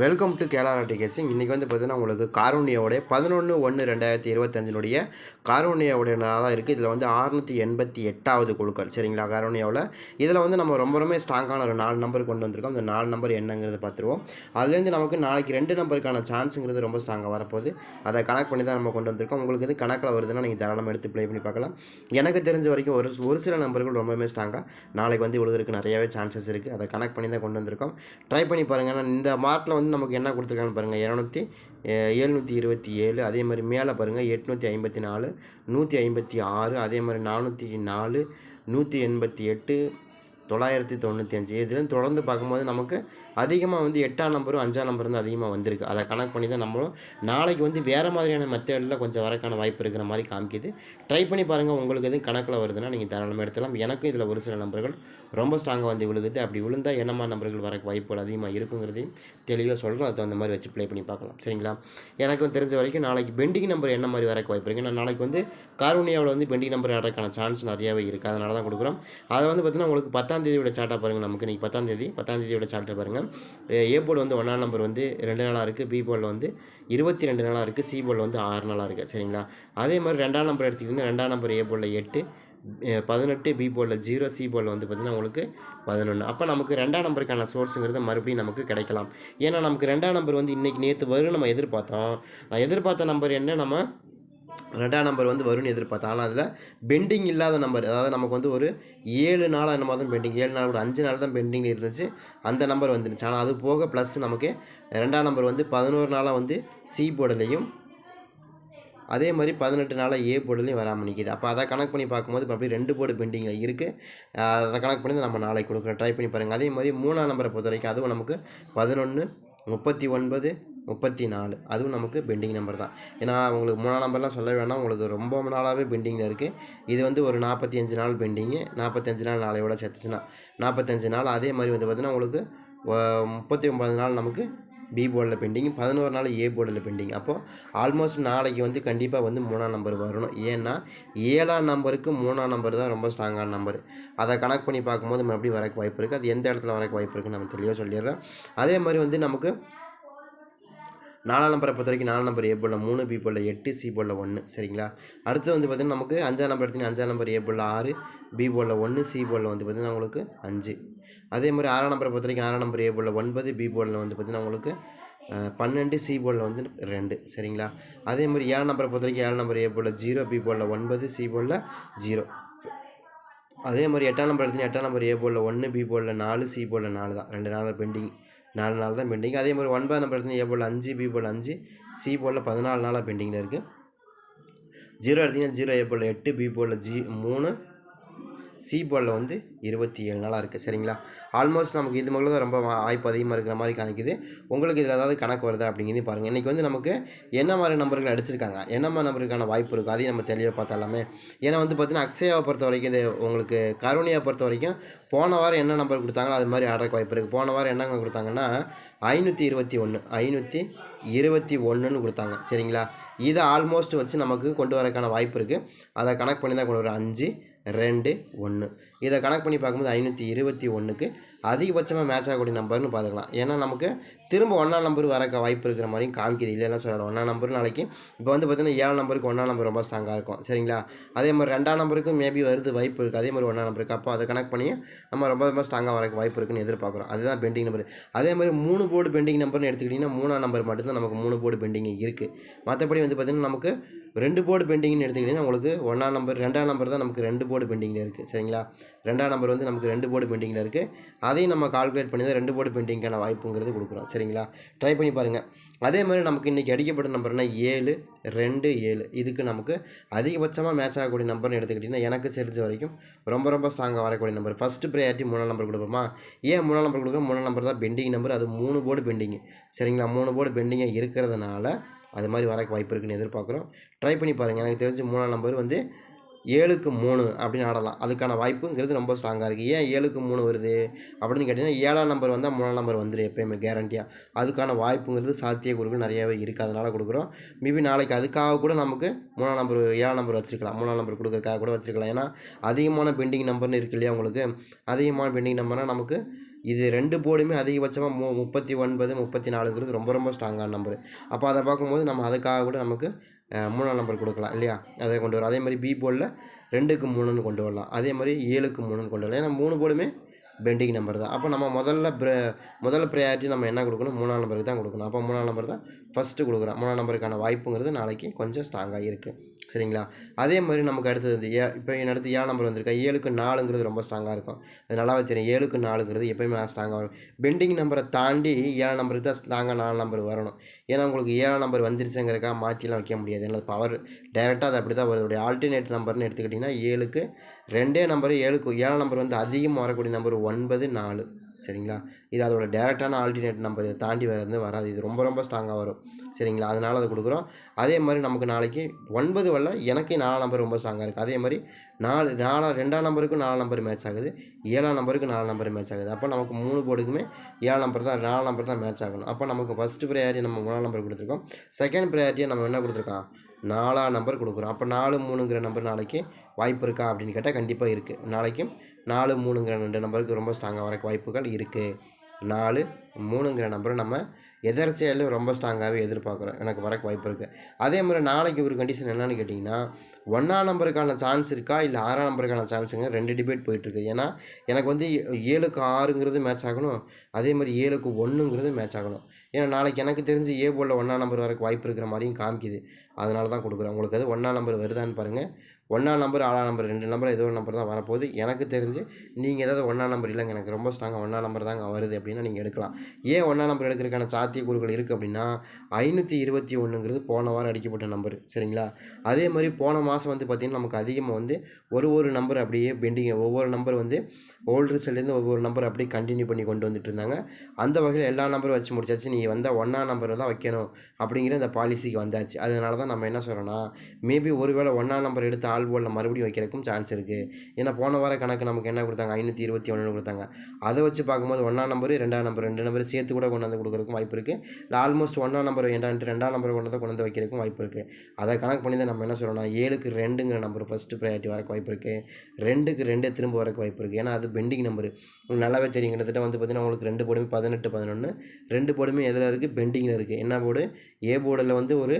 Welcome to கேலாரா கேசிங் இன்றைக்கி வந்து பார்த்தீங்கன்னா உங்களுக்கு காரூனியாவுடைய பதினொன்று ஒன்று ரெண்டாயிரத்தி இருபத்தஞ்சினுடைய காரூணியாவுடைய நாளாக இருக்குது இதில் வந்து அறுநூற்றி எண்பத்தி எட்டாவது குழுக்கள் சரிங்களா? காரூனியாவில் இதில் வந்து நம்ம ரொம்ப ரொம்ப ஸ்ட்ராங்கான ஒரு நாலு நம்பர் கொண்டு வந்திருக்கோம். அந்த நாலு நம்பர் என்னங்கிறத பார்த்துருவோம் அதுலேருந்து நமக்கு நாளைக்கு ரெண்டு நம்பருக்கான சான்ஸுங்கிறது ரொம்ப ஸ்ட்ராங்காக வரப்போகுது. அதை கனெக்ட் பண்ணி தான் நம்ம கொண்டு வந்திருக்கோம். உங்களுக்கு இது கணக்கில் வருதுன்னா நீங்கள் தாராளமாக எடுத்து ப்ளே பண்ணி பார்க்கலாம். எனக்கு தெரிஞ்ச வரைக்கும் ஒரு ஒரு சில நம்பர்கள் ரொம்பவே ஸ்ட்ராங்காக நாளைக்கு வந்து இவ்வளோ நிறையவே சான்சஸ் இருக்குது அதை கனெக்ட் பண்ணி தான் கொண்டு வந்திருக்கோம். ட்ரை பண்ணி பாருங்கள் இந்த மார்க்கில் வந்து நமக்கு என்ன கொடுத்துருக்காங்கன்னு பாருங்கள் இரநூத்தி எழுநூற்றி இருபத்தி ஏழு அதே மாதிரி மேலே பாருங்கள் எட்நூற்றி ஐம்பத்தி நாலு நூற்றி ஐம்பத்தி ஆறு அதே மாதிரி நானூற்றி நாலு நூற்றி எண்பத்தி எட்டு தொள்ளாயிரத்தி தொண்ணூற்றி அஞ்சு. இதில் தொடர்ந்து பார்க்கும்போது நமக்கு அதிகமாக வந்து எட்டாம் நம்பரும் அஞ்சாம் நம்பர் வந்து அதிகமாக வந்திருக்கு. அதை கணக்கு பண்ணி தான் நம்மளும் நாளைக்கு வந்து வேறு மாதிரியான மெத்தடில் கொஞ்சம் வரக்கான வாய்ப்பு இருக்கிற மாதிரி காமிக்குது. ட்ரை பண்ணி பாருங்கள் உங்களுக்கு எதுவும் கணக்கில் வருதுன்னா நீங்கள் தாராளமாக எடுத்துலாம் எனக்கும் இதில் ஒரு சில நம்பர்கள் ரொம்ப ஸ்ட்ராங்காக வந்து விழுகுது. அப்படி விழுந்தால் என்னமா நம்பர்கள் வர வாய்ப்புகள் அதிகமாக இருக்குங்கிறதையும் தெளிவாக சொல்கிறோம் அதை அந்த மாதிரி வச்சு ப்ளே பண்ணி பார்க்கலாம். சரிங்களா? எனக்கும் தெரிஞ்ச வரைக்கும் நாளைக்கு பெண்டிங் நம்பர் என்ன மாதிரி வரக்கு வாய்ப்பு இருக்குது நான் நாளைக்கு வந்து கார்வனியாவில் வந்து பெண்டிங் நம்பர் ஆடுறதுக்கான சான்ஸ் நிறையாவே இருக்குது அதனால தான் கொடுக்குறோம். அதை வந்து பார்த்திங்கன்னா உங்களுக்கு பத்தாம் தேதியோட சார்ட்டாக பாருங்கள் நமக்கு இன்றைக்கி பத்தாம் தேதி. பத்தாம் தேதியோட சார்ட்டை பாருங்கள் ஏ போல் வந்து ஒன்றாம் நம்பர் வந்து ரெண்டு நாளாக இருக்குது பி போர்டில் வந்து இருபத்தி ரெண்டு நாளாக இருக்குது சி போர்டில் வந்து ஆறு நாளாக இருக்குது சரிங்களா? அதே மாதிரி ரெண்டாம் நம்பர் எடுத்துக்கிட்டிங்கன்னா ரெண்டாம் நம்பர் ஏ போலில் எட்டு பதினெட்டு பி போலில் ஜீரோ சி போலில் வந்து பார்த்திங்கன்னா உங்களுக்கு பதினொன்று அப்போ நமக்கு ரெண்டாம் நம்பருக்கான சோர்ஸுங்கிறது மறுபடியும் நமக்கு கிடைக்கலாம். ஏன்னா நமக்கு ரெண்டாம் நம்பர் வந்து இன்றைக்கி நேற்று வரும் நம்ம எதிர்பார்த்தோம். நான் எதிர்பார்த்த நம்பர் என்ன? நம்ம ரெண்டாம் நம்பர் வந்து வரும்னு எதிர்பார்த்தேன் ஆனால் அதில் பெண்டிங் இல்லாத நம்பர் அதாவது நமக்கு வந்து ஒரு ஏழு நாளாக என்னமோ தான் பெண்டிங் ஏழு நாள் கூட அஞ்சு நாள் தான் பெண்டிங் இருந்துச்சு அந்த நம்பர் வந்துருச்சு ஆனால் அது போக ப்ளஸ் நமக்கு ரெண்டாம் நம்பர் வந்து பதினோரு நாளாக வந்து சி போர்டுலேயும் அதே மாதிரி பதினெட்டு நாளாக ஏ போர்டுலேயும் வராமல் நிற்கிது அப்போ அதை கணக்கு பண்ணி பார்க்கும்போது இப்போ அப்படியே ரெண்டு போர்டு பெண்டிங்கில் இருக்குது அதை கணக்கு பண்ணி நம்ம நாளைக்கு கொடுக்குறோம். ட்ரை பண்ணி பாருங்கள் அதே மாதிரி மூணாம் நம்பரை பொறுத்த வரைக்கும் அதுவும் நமக்கு பதினொன்று முப்பத்தி ஒன்பது முப்பத்தி நாலு. அதுவும் நமக்கு பெண்டிங் நம்பர் தான். ஏன்னா உங்களுக்கு மூணாம் நம்பர்லாம் சொல்ல வேணாம். உங்களுக்கு ரொம்ப நாளாகவே பெண்டிங்கில் இருக்குது இது வந்து ஒரு நாற்பத்தி அஞ்சு நாள் பெண்டிங்கு நாற்பத்தஞ்சு நாள் நாளையோட சேர்த்துச்சுன்னா நாற்பத்தஞ்சு நாள் அதே மாதிரி வந்து பார்த்திங்கன்னா உங்களுக்கு முப்பத்தி ஒம்பது நாள் நமக்கு பி போர்டில் பெண்டிங் பதினோரு நாள் ஏ போர்டில் பெண்டிங் அப்போது ஆல்மோஸ்ட் நாளைக்கு வந்து கண்டிப்பாக வந்து மூணாம் நம்பர் வரணும். ஏன்னா ஏழாம் நம்பருக்கு மூணாம் நம்பர் தான் ரொம்ப ஸ்ட்ராங்கான நம்பர் அதை கனெக்ட் பண்ணி பார்க்கும்போது மறுபடியும் வரக்கு வாய்ப்பு இருக்குது அது எந்த இடத்துல வரக்கு வாய்ப்பு இருக்குன்னு நம்ம தெளிவாக சொல்லிடுறோம் அதே மாதிரி வந்து நமக்கு நாலாம் நம்பரை பொறுத்த வரைக்கும் நாலாம் நம்பர் ஏ போலில் மூணு பி போலில் எட்டு சி போலில் ஒன்று சரிங்களா? அடுத்து வந்து பார்த்திங்கன்னா நமக்கு அஞ்சாம் நம்பர் எடுத்திங்கன்னா அஞ்சாம் நம்பர் ஏ போலில் ஆறு பி போலில் ஒன்று சி போலில் வந்து பார்த்திங்கன்னா உங்களுக்கு அஞ்சு. அதே மாதிரி ஆறாம் நம்பரை பொறுத்த வரைக்கும் ஆறாம் நம்பர் ஏ போலில் ஒன்பது பி போலில் வந்து பார்த்திங்கன்னா உங்களுக்கு பன்னெண்டு சி போலில் வந்து ரெண்டு சரிங்களா அதே மாதிரி ஏழு நம்பரை பொறுத்த வரைக்கும் ஏழு நம்பர் ஏ போலில் ஜீரோ பி போலில் ஒன்பது சி போலில் ஜீரோ அதே மாதிரி எட்டாம் நம்பர் எடுத்தீங்கன்னா எட்டாம் நம்பர் ஏ போலில் ஒன்று பி போலில் நாலு சி போலில் நாலு தான் ரெண்டு நாள் பெண்டிங் நாலு நாள் தான் பெண்டிங் அதே மாதிரி ஒன்பதாம் நம்பர் எடுத்தீங்கன்னா ஏ போலில் அஞ்சு பி போலில் அஞ்சு சி போலில் பதினாலு நாளாக பெண்டிங்கில் இருக்குது ஜீரோ எடுத்தீங்கன்னா ஜீரோ ஏ போலில் எட்டு பி போலில் ஜி மூணு சி போலில் வந்து இருபத்தி ஏழு நாளாக இருக்குது சரிங்களா? ஆல்மோஸ்ட் நமக்கு இது மட்டும் தான் ரொம்ப வா- வாய்ப்பு அதிகமாக இருக்கிற மாதிரி காணிக்குது உங்களுக்கு இதில் ஏதாவது கணக்கு வருதா அப்படிங்கிறது பாருங்கள் இன்றைக்கி வந்து நமக்கு என்ன மாதிரி நம்பர்கள் அடிச்சிருக்காங்க என்ன மாதிரி நம்பருக்கான வாய்ப்பு இருக்குது அதையும் நம்ம தெளிவாக பார்த்தாலாமே ஏன்னா வந்து பார்த்தீங்கன்னா அக்ஷயாவை பொறுத்த வரைக்கும் இது உங்களுக்கு கருணியை பொறுத்த வரைக்கும் போன வாரம் என்ன நம்பர் கொடுத்தாங்களோ அது மாதிரி ஆர்டருக்கு வாய்ப்பு இருக்குது போன வாரம் என்னங்க கொடுத்தாங்கன்னா ஐநூற்றி இருபத்தி ஒன்று ஐநூற்றி இருபத்தி ஒன்றுன்னு கொடுத்தாங்க சரிங்களா? இதை ஆல்மோஸ்ட் வச்சு நமக்கு கொண்டு வரக்கான வாய்ப்பு இருக்குது அதை கணக்கு பண்ணி தான் கொண்டு வர அஞ்சு ரெண்டு ஒன்று இதை கணக்கு பண்ணி பார்க்கும்போது ஐநூற்றி இருபத்தி ஒன்றுக்கு அதிகபட்சமாக மேட்ச் ஆகக்கூடிய நம்பர்னு பார்த்துக்கலாம். ஏன்னா நமக்கு திரும்ப ஒன்றாம் நம்பர் வரக்க வாய்ப்பு இருக்கிற மாதிரியும் காமிக்குது. இல்லைன்னா சொல்லலாம் ஒன்றாம் நம்பர் நாளைக்கு இப்போ வந்து பார்த்தீங்கன்னா ஏழாம் நம்பருக்கு ஒன்றாம் நம்பர் ரொம்ப ஸ்ட்ராங்காக இருக்கும். சரிங்களா? அதே மாதிரி ரெண்டாம் நம்பருக்கும் மேபி வருது வாய்ப்பு இருக்குது அதே மாதிரி ஒன்றாம் நம்பருக்கு அப்போ அதை கனெக்ட் பண்ணி நம்ம ரொம்ப ரொம்ப ஸ்ட்ராங்காக வரக்கு வாய்ப்பு இருக்குன்னு எதிர்பார்க்குறோம். அதுதான் பெண்டிங் நம்பர் அதே மாதிரி மூணு போர்டு பெண்டிங் நம்பர்னு எடுத்துக்கிட்டிங்கன்னா மூணாம் நம்பர் மட்டும்தான் நமக்கு மூணு போர்டு பெண்டிங் இருக்குது மற்றபடி வந்து பார்த்திங்கன்னா நமக்கு ரெண்டு போர்டு பெண்டிங்னு எடுத்துக்கிட்டிங்கன்னா உங்களுக்கு ஒன்றாம் நம்பர் ரெண்டாம் நம்பர் தான் நமக்கு ரெண்டு போர்டு பெண்டிங்கில் இருக்குது சரிங்களா? ரெண்டாம் நம்பர் வந்து நமக்கு ரெண்டு போர்டு பெண்டிங்கில் இருக்குது அதையும் நம்ம கால்குலேட் பண்ணி தான் ரெண்டு போர்டு பெண்டிங்கான வாய்ப்புங்கிறது கொடுக்குறோம். சரிங்களா? ட்ரை பண்ணி பாருங்கள் அதே மாதிரி நமக்கு இன்றைக்கி அடிக்கப்பட்ட நம்பர்னால் ஏழு ரெண்டு ஏழு. இதுக்கு நமக்கு அதிகபட்சமாக மேட்ச் ஆகக்கூடிய நம்பர்னு எடுத்துக்கிட்டிங்கன்னா எனக்கு தெரிஞ்ச வரைக்கும் ரொம்ப ரொம்ப ஸ்ட்ராங்காக வரக்கூடிய நம்பர் ஃபஸ்ட்டு ப்ரையாரிட்டி மூணாம் நம்பர் கொடுப்போமா? ஏன் மூணாம் நம்பர் கொடுக்குறோம்? மூணாம் நம்பர் தான் பெண்டிங் நம்பர் அது மூணு போர்டு பெண்டிங்கு சரிங்களா? மூணு போர்டு பெண்டிங்காக இருக்கிறதுனால அது மாதிரி வரக்கு வாய்ப்பு இருக்குன்னு எதிர்பார்க்குறோம். ட்ரை பண்ணி பாருங்கள் எனக்கு தெரிஞ்சு மூணாம் நம்பர் வந்து ஏழுக்கு மூணு அப்படின்னு ஆடலாம். அதுக்கான வாய்ப்புங்கிறது ரொம்ப ஸ்ட்ராங்காக இருக்குது ஏன் ஏழுக்கு மூணு வருது? அப்படின்னு கேட்டிங்கன்னா ஏழாம் நம்பர் வந்தால் மூணாம் நம்பர் வந்துடும் எப்பயுமே கேரண்டியாக அதுக்கான வாய்ப்புங்கிறது சாத்தியக்கூறுகள் நிறையாவே இருக்குது அதனால் கொடுக்குறோம். மேபி நாளைக்கு அதுக்காக கூட நமக்கு மூணாம் நம்பர் ஏழாம் நம்பர் வச்சுக்கலாம் மூணாம் நம்பர் கொடுக்குறக்காக கூட வச்சுக்கலாம் ஏன்னா அதிகமான பெண்டிங் நம்பர்னு இருக்கு இல்லையா உங்களுக்கு? அதிகமான பெண்டிங் நம்பர்னால் நமக்கு இது ரெண்டு போர்டுமே அதிகபட்சமாக மு முப்பத்தி ஒன்பது முப்பத்தி நாலுங்கிறது ரொம்ப ரொம்ப ஸ்ட்ராங்கான நம்பர் அப்போ அதை பார்க்கும்போது நம்ம அதுக்காக கூட நமக்கு மூணாம் நம்பர் கொடுக்கலாம் இல்லையா? அதை கொண்டு வரலாம் அதே மாதிரி பி போர்டில் ரெண்டுக்கு மூணுன்னு கொண்டு வரலாம். அதே மாதிரி ஏழுக்கு மூணுன்னு கொண்டு வரலாம். ஏன்னா மூணு போர்டுமே பெண்டிங் நம்பர் தான். அப்போ நம்ம முதல்ல ப்ர முதல்ல ப்ரையாரிட்டி நம்ம என்ன கொடுக்கணும்? மூணாம் நம்பருக்கு தான் கொடுக்கணும். அப்போ மூணாம் நம்பர் தான் ஃபஸ்ட்டு கொடுக்குறோம். மூணாம் நம்பருக்கான வாய்ப்புங்கிறது நாளைக்கு கொஞ்சம் ஸ்ட்ராங்காக இருக்குது சரிங்களா? அதே மாதிரி நமக்கு அடுத்தது ஏ இப்போ அடுத்து ஏழு நம்பர் வந்திருக்கா? ஏழுக்கு நாலுங்கிறது ரொம்ப ஸ்ட்ராங்காக இருக்கும். அது நல்லாவே தெரியும். ஏழுக்கு நாலுங்கிறது எப்போயுமே ஸ்ட்ராங்காக வரும். பெண்டிங் நம்பரை தாண்டி ஏழாம் நம்பருக்கு தான் ஸ்ட்ராங்காக நாலு நம்பர் வரணும். ஏன்னா உங்களுக்கு ஏழாம் நம்பர் வந்துருச்சுங்கிறக்காக மாற்றிலாம் வைக்க முடியாது. ஏன்னா பவர் டைரெக்டாக அது அப்படி தான் வருது ஆல்டர்னேட் நம்பர்னு எடுத்துக்கிட்டிங்கன்னா ஏழுக்கு ரெண்டே நம்பர் ஏழுக்கு ஏழாம் நம்பர் வந்து அதிகமாக வரக்கூடிய நம்பர் ஒன்பது நாலு. சரிங்களா? இது அதோட டேரெக்டான ஆல்டர்னேட் நம்பர் இதை தாண்டி வரது வராது. இது ரொம்ப ரொம்ப ஸ்ட்ராங்காக வரும். சரிங்களா? அதனால் அதை கொடுக்குறோம். அதே மாதிரி நமக்கு நாளைக்கு ஒன்பது வரல எனக்கு நாலாம் நம்பர் ரொம்ப ஸ்ட்ராங்காக இருக்குது அதே மாதிரி நாலு நாலாம் ரெண்டாம் நம்பருக்கும் நாலு நம்பர் மேட்ச் ஆகுது. ஏழாம் நம்பருக்கு நாலு நம்பர் மேட்ச் ஆகுது. அப்போ நமக்கு மூணு போர்டுக்குமே ஏழு நம்பர் தான் நாலு நம்பர் தான் மேட்ச் ஆகணும். அப்போ நமக்கு ஃபஸ்ட்டு ப்ரையாரிட்டி நம்ம மூணாம் நம்பர் கொடுத்துருக்கோம். செகண்ட் ப்ரையாரிட்டியை நம்ம என்ன கொடுத்துருக்கோம்? நாலாம் நம்பர் கொடுக்குறோம். அப்போ நாலு மூணுங்கிற நம்பர் நாளைக்கு வாய்ப்பு இருக்கா அப்படின்னு கேட்டால் கண்டிப்பாக இருக்குது நாளைக்கும் நாலு மூணுங்கிற ரெண்டு நம்பருக்கு ரொம்ப ஸ்ட்ராங்காக வரக்கு வாய்ப்புகள் இருக்குது நாலு மூணுங்கிற நம்பரை நம்ம எதர்ச்சியாலும் ரொம்ப ஸ்ட்ராங்காகவே எதிர்பார்க்குறோம். எனக்கு வரக்கு வாய்ப்பு இருக்குது அதே மாதிரி நாளைக்கு ஒரு கண்டிஷன் என்னென்னு கேட்டிங்கன்னா ஒன்றாம் நம்பருக்கான சான்ஸ் இருக்கா? இல்லை ஆறாம் நம்பருக்கான சான்ஸுங்க ரெண்டு டிபேட் போயிட்டுருக்கு ஏன்னா எனக்கு வந்து ஏ- ஏழுக்கு ஆறுங்கிறது மேட்ச் ஆகணும். அதே மாதிரி ஏழுக்கு ஒன்றுங்கிறது மேட்ச் ஆகணும். ஏன்னா நாளைக்கு எனக்கு தெரிஞ்சு ஏ போலில் ஒன்றாம் நம்பர் வரக்கு வாய்ப்பு இருக்கிற மாதிரியும் காமிக்குது. அதனால தான் கொடுக்குறேன். உங்களுக்கு அது ஒன்றாம் நம்பர் வருதான்னு பாருங்கள் ஒன்றாம் நம்பர் ஆறாம் நம்பர் ரெண்டு நம்பர் ஏதோ ஒரு நம்பர் தான் வரப்போகுது. எனக்கு தெரிஞ்சு நீங்கள் ஏதாவது ஒன்றாம் நம்பர் இல்லைங்க. எனக்கு ரொம்ப ஸ்ட்ராங்காக ஒன்றாம் நம்பர் தாங்க வருது அப்படின்னா நீங்கள் எடுக்கலாம். ஏன் ஒன்றாம் நம்பர் எடுக்கிறதுக்கான சாத்தியக்கூறுகள் இருக்குது அப்படின்னா ஐநூற்றி இருபத்தி ஒன்றுங்கிறது போன வாரம் அடிக்கப்பட்ட நம்பர் சரிங்களா? அதே மாதிரி போன மாதம் வந்து பார்த்திங்கன்னா நமக்கு அதிகமாக வந்து ஒரு ஒரு நம்பர் அப்படியே பெண்டிங் ஒவ்வொரு நம்பர் வந்து ஓல்டு ரிசல்ட்லேருந்து ஒவ்வொரு நம்பர் அப்படியே கண்டினியூ பண்ணி கொண்டு வந்துட்டு இருந்தாங்க. அந்த வகையில் எல்லா நம்பரும் வச்சு முடிச்சாச்சு. நீ வந்தால் ஒன்றாம் நம்பர் தான் வைக்கணும் அப்படிங்கிற அந்த பாலிசிக்கு வந்தாச்சு. அதனால தான் நம்ம என்ன சொல்கிறோன்னா மேபி ஒருவேளை ஒன்றாம் நம்பர் எடுத்து ஆள் போர்டில் மறுபடியும் வைக்கிறதுக்கும் சான்ஸ் இருக்குது ஏன்னா போன வார கணக்கு நமக்கு என்ன கொடுத்தாங்க? ஐநூற்றி இருபத்தி ஒன்று கொடுத்தாங்க. அதை வச்சு பார்க்கும்போது ஒன்றாம் நம்பர் ரெண்டாம் நம்பர் ரெண்டு நம்பர் சேர்த்து கூட கொண்டு வந்து கொடுக்குறதுக்கும் வாய்ப்பு இருக்குது இல்லை ஆல்மோஸ்ட் ஒன்றாம் நம்பர் ஏண்டான்ட்டு ரெண்டாம் நம்பர் கொண்டு வந்து கொண்டு வந்து வைக்கிறதுக்கும் வாய்ப்பு இருக்குது அதை கணக்கு பண்ணி தான் நம்ம என்ன சொல்கிறோம்னா ஏழுக்கு ரெண்டுங்கிற நம்பர் ஃபஸ்ட்டு ப்ரையாரிட்டி வரக்கு வாய்ப்பு இருக்குது ரெண்டுக்கு ரெண்டு திரும்ப வரக்கு வாய்ப்பு இருக்குது ஏன்னா அது பெண்டிங் நம்பர் உங்களுக்கு நல்லாவே தெரியும். கிட்டத்தட்ட வந்து பார்த்தீங்கன்னா உங்களுக்கு ரெண்டு போர்டுமே பதினெட்டு பதினொன்று ரெண்டு போர்டுமே எதில் இருக்குது பெண்டிங்கில் இருக்குது என்ன போர்டு ஏ போர்டில் வந்து ஒரு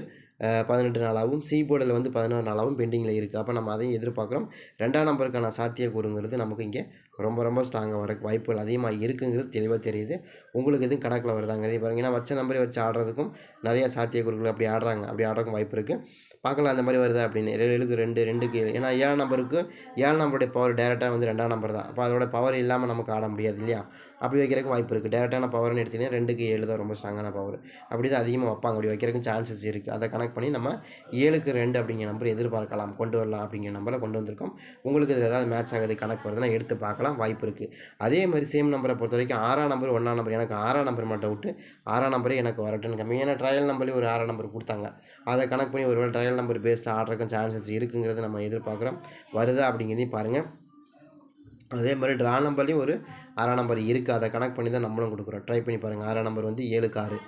பதினெட்டு நாளாகவும் சி போர்டில் வந்து பதினோரு நாளாகவும் பெண்டிங்கில் இருக்குது அப்போ நம்ம அதையும் எதிர்பார்க்குறோம். ரெண்டாம் நம்பருக்கான சாத்தியக்கூறுங்கிறது நமக்கு இங்கே ரொம்ப ரொம்ப ஸ்ட்ராங்காக வரக்கு வாய்ப்புகள் அதிகமாக இருக்குங்கிறது தெளிவாக தெரியுது. உங்களுக்கு எதுவும் கணக்கில் வருதாங்க இதே பாருங்க. ஏன்னா வச்ச நம்பரை வச்சு ஆடுறதுக்கும் நிறைய சாத்தியக்கூறுகள் அப்படி ஆடுறாங்க. அப்படி ஆடுறதுக்கும் வாய்ப்பு இருக்குது பார்க்கலாம் அந்த மாதிரி வருதா அப்படின்னு. ஏழு ஏழுக்கு ரெண்டு ரெண்டுக்கு ஏழு ஏன்னா ஏழு நம்பருக்கு ஏழு நம்பருடைய பவர் டேரெக்டாக வந்து ரெண்டாம் நம்பர் தான். அப்போ அதோட பவர் இல்லாமல் நமக்கு ஆட முடியாது இல்லையா? அப்படி வைக்கிறதுக்கு வாய்ப்பு இருக்குது டேரெக்டான பவர்னு எடுத்தீங்கன்னா ரெண்டுக்கு ஏழு தான் ரொம்ப ஸ்ட்ராங்கான பவர் அப்படி தான் அதிகமாக வைப்பாங்க. அப்படி வைக்கிறதுக்கு சான்சஸ் இருக்குது அதை கனெக்ட் பண்ணி நம்ம ஏழுக்கு ரெண்டு அப்படிங்கிற நம்பர் எதிர்பார்க்கலாம். கொண்டு வரலாம் அப்படிங்கிற நம்பரை கொண்டு வந்திருக்கோம். உங்களுக்கு இதில் ஏதாவது மேட்ச் ஆகுது கணக்கு வருதுன்னா எடுத்து பார்க்கலாம். வாய்ப்பு இருக்குது அதே மாதிரி சேம் நம்பரை பொறுத்த வரைக்கும் ஆறாம் நம்பர் ஒன்றாம் நம்பர் எனக்கு ஆறாம் நம்பர் மட்டும் விட்டு ஆறாம் நம்பரே எனக்கு வரட்டுன்னு கம்மி ஏன்னா ட்ரையல் நம்பர்லேயும் ஒரு ஆறாம் நம்பர் கொடுத்தாங்க. அதை கணக்கு பண்ணி ஒருவேளை ட்ரையல் நம்பர் பேஸ்ட் ஆடுறதுக்கும் சான்சஸ் இருக்குங்கிறத நம்ம எதிர்பார்க்குறோம். வருதா அப்படிங்கிறதையும் பாருங்கள் அதே மாதிரி ட்ரா நம்பர்லேயும் ஒரு ஆறாம் நம்பர் இருக்குது அதை கனெக்ட் பண்ணி தான் நம்மளும் கொடுக்குறோம். ட்ரை பண்ணி பாருங்கள் ஆறாம் நம்பர் வந்து ஏழு காரு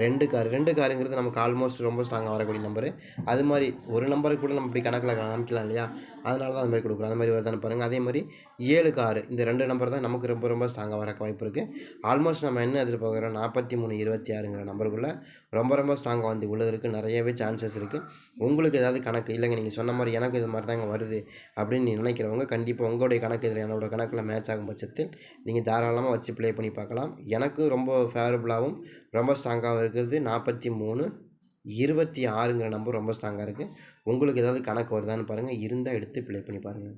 ரெண்டு கார் ரெண்டு காருங்கிறது நமக்கு ஆல்மோஸ்ட் ரொம்ப ஸ்ட்ராங்காக வரக்கூடிய நம்பரு அது மாதிரி ஒரு நம்பருக்கு கூட நம்ம இப்படி கணக்கில் காமிக்கலாம் இல்லையா? அதனால தான் அந்த மாதிரி கொடுக்குறோம். அந்த மாதிரி வருதானு பாருங்கள் அதே மாதிரி ஏழு காரு இந்த ரெண்டு நம்பர் தான் நமக்கு ரொம்ப ரொம்ப ஸ்ட்ராங்காக வரக்க வாய்ப்பு இருக்குது ஆல்மோஸ்ட் நம்ம என்ன எதிர்பார்க்குறோம்? நாற்பத்தி மூணு இருபத்தி ஆறுங்கிற நம்பருக்குள்ளே ரொம்ப ரொம்ப ஸ்ட்ராங்காக வந்து உள்ளதற்கு நிறையவே சான்சஸ் இருக்குது உங்களுக்கு ஏதாவது கணக்கு இல்லைங்க நீங்கள் சொன்ன மாதிரி எனக்கு இது மாதிரி தாங்க வருது அப்படின்னு நீ நினைக்கிறவங்க கண்டிப்பாக உங்களுடைய கணக்கு இதில் என்னோட கணக்கில் மேட்ச் ஆகும் பட்சத்தில் நீங்கள் தாராளமாக வச்சு ப்ளே பண்ணி பார்க்கலாம். எனக்கு ரொம்ப ஃபேவரபுளாகவும் ரொம்ப ஸ்ட்ராங்காகவும் இருக்கிறது நாற்பத்தி மூணு இருபத்தி ஆறுங்கிற நம்பர் ரொம்ப ஸ்ட்ராங்காக இருக்குது உங்களுக்கு ஏதாவது கணக்கு வருதான்னு பாருங்கள் இருந்தால் எடுத்து ப்ளே பண்ணி பாருங்கள்